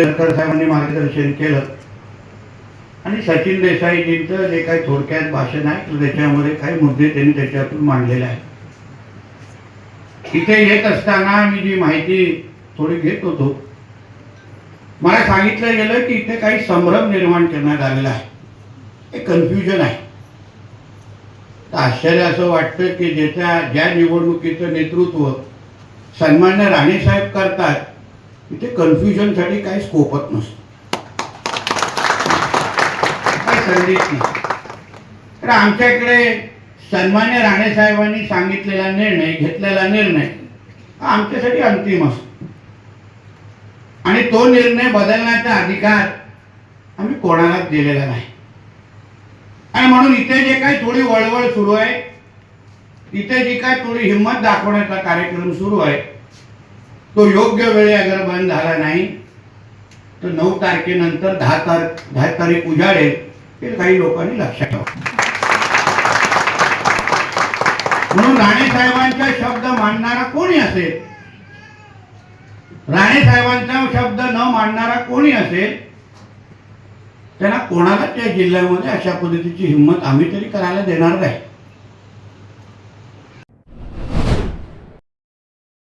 केळकर साहेबांनी मार्गदर्शन केलं. आणि सचिन देसाईजींचं जे काही थोडक्यात भाषण आहे तर त्याच्यामध्ये काही मुद्दे त्यांनी त्याच्यातून मांडलेले आहेत. इथे येत असताना मी जी माहिती थोडी घेत होतो. मला सांगितलं गेलं की इथे काही संभ्रम निर्माण करण्यात आलेला आहे. हे कन्फ्युजन आहे. तर आश्चर्य असं वाटतं की ज्याच्या ज्या निवडणुकीचं नेतृत्व सन्मान्य राणेसाहेब करतात इथे कन्फ्युजनसाठी काही स्कोपच नसतो. काही संदेश नाही. तर आमच्याकडे सन्मान्य राणेसाहेबांनी सांगितलेला निर्णय घेतलेला निर्णय हा आमच्यासाठी अंतिम असतो. आणि तो निर्णय बदलण्याचा अधिकार आम्ही कोणालाच दिलेला नाही. आणि म्हणून इथे जे काही थोडी वळवळ सुरू आहे इथे जी काय थोडी हिंमत दाखवण्याचा कार्यक्रम सुरू आहे तो योग्य वेळी अगर बंद झाला नाही तर नऊ तारखेनंतर दहा तार दहा तारीख उजाडेल हे काही लोकांनी लक्षात ठेवा. म्हणून राणे साहेबांचा शब्द मानणारा कोणी असेल? राणे साहेबांचा शब्द न मानणारा कोणी असेल? त्यांना कोणाला त्या जिल्ह्यामध्ये अशा पद्धतीची हिंमत आम्ही तरी करायला देणार नाही.